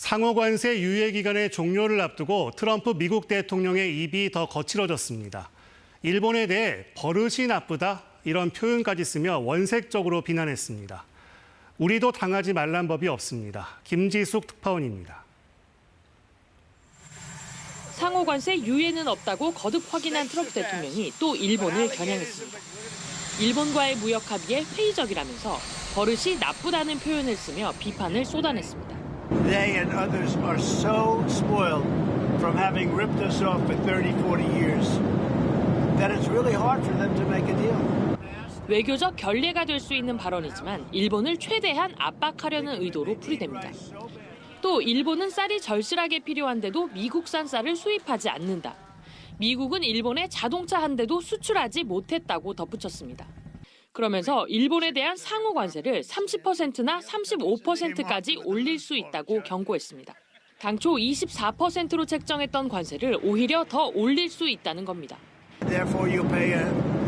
상호 관세 유예 기간의 종료를 앞두고 트럼프 미국 대통령의 입이 더 거칠어졌습니다. 일본에 대해 버릇이 나쁘다 이런 표현까지 쓰며 원색적으로 비난했습니다. 우리도 당하지 말란 법이 없습니다. 김지숙 특파원입니다. 상호 관세 유예는 없다고 거듭 확인한 트럼프 대통령이 또 일본을 겨냥했습니다. 일본과의 무역 합의에 회의적이라면서 버릇이 나쁘다는 표현을 쓰며 비판을 쏟아냈습니다. They and others are so spoiled from having ripped us off for 30, 40 years that it's really hard for them to make a deal. 외교적 결례가 될 수 있는 발언이지만 일본을 최대한 압박하려는 의도로 풀이됩니다. 또 일본은 쌀이 절실하게 필요한데도 미국산 쌀을 수입하지 않는다. 미국은 일본에 자동차 한 대도 수출하지 못했다고 덧붙였습니다. 그러면서 일본에 대한 상호 관세를 30%나 35%까지 올릴 수 있다고 경고했습니다. 당초 24%로 책정했던 관세를 오히려 더 올릴 수 있다는 겁니다. Therefore, you pay a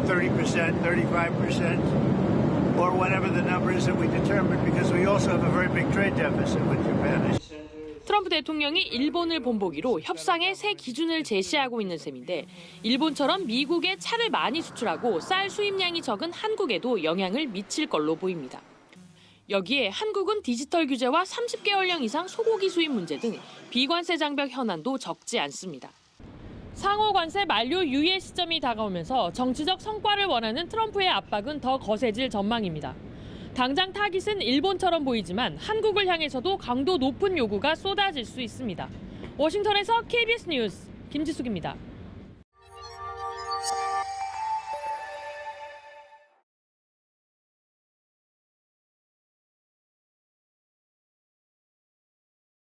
30%, 35%, or whatever the number is that we determine, because we also have a very big trade deficit with Japan. 트럼프 대통령이 일본을 본보기로 협상의 새 기준을 제시하고 있는 셈인데 일본처럼 미국에 차를 많이 수출하고 쌀 수입량이 적은 한국에도 영향을 미칠 걸로 보입니다. 여기에 한국은 디지털 규제와 30개월령 이상 소고기 수입 문제 등 비관세 장벽 현안도 적지 않습니다. 상호 관세 만료 유예 시점이 다가오면서 정치적 성과를 원하는 트럼프의 압박은 더 거세질 전망입니다. 당장 타깃은 일본처럼 보이지만 한국을 향해서도 강도 높은 요구가 쏟아질 수 있습니다. 워싱턴에서 KBS 뉴스 김지숙입니다.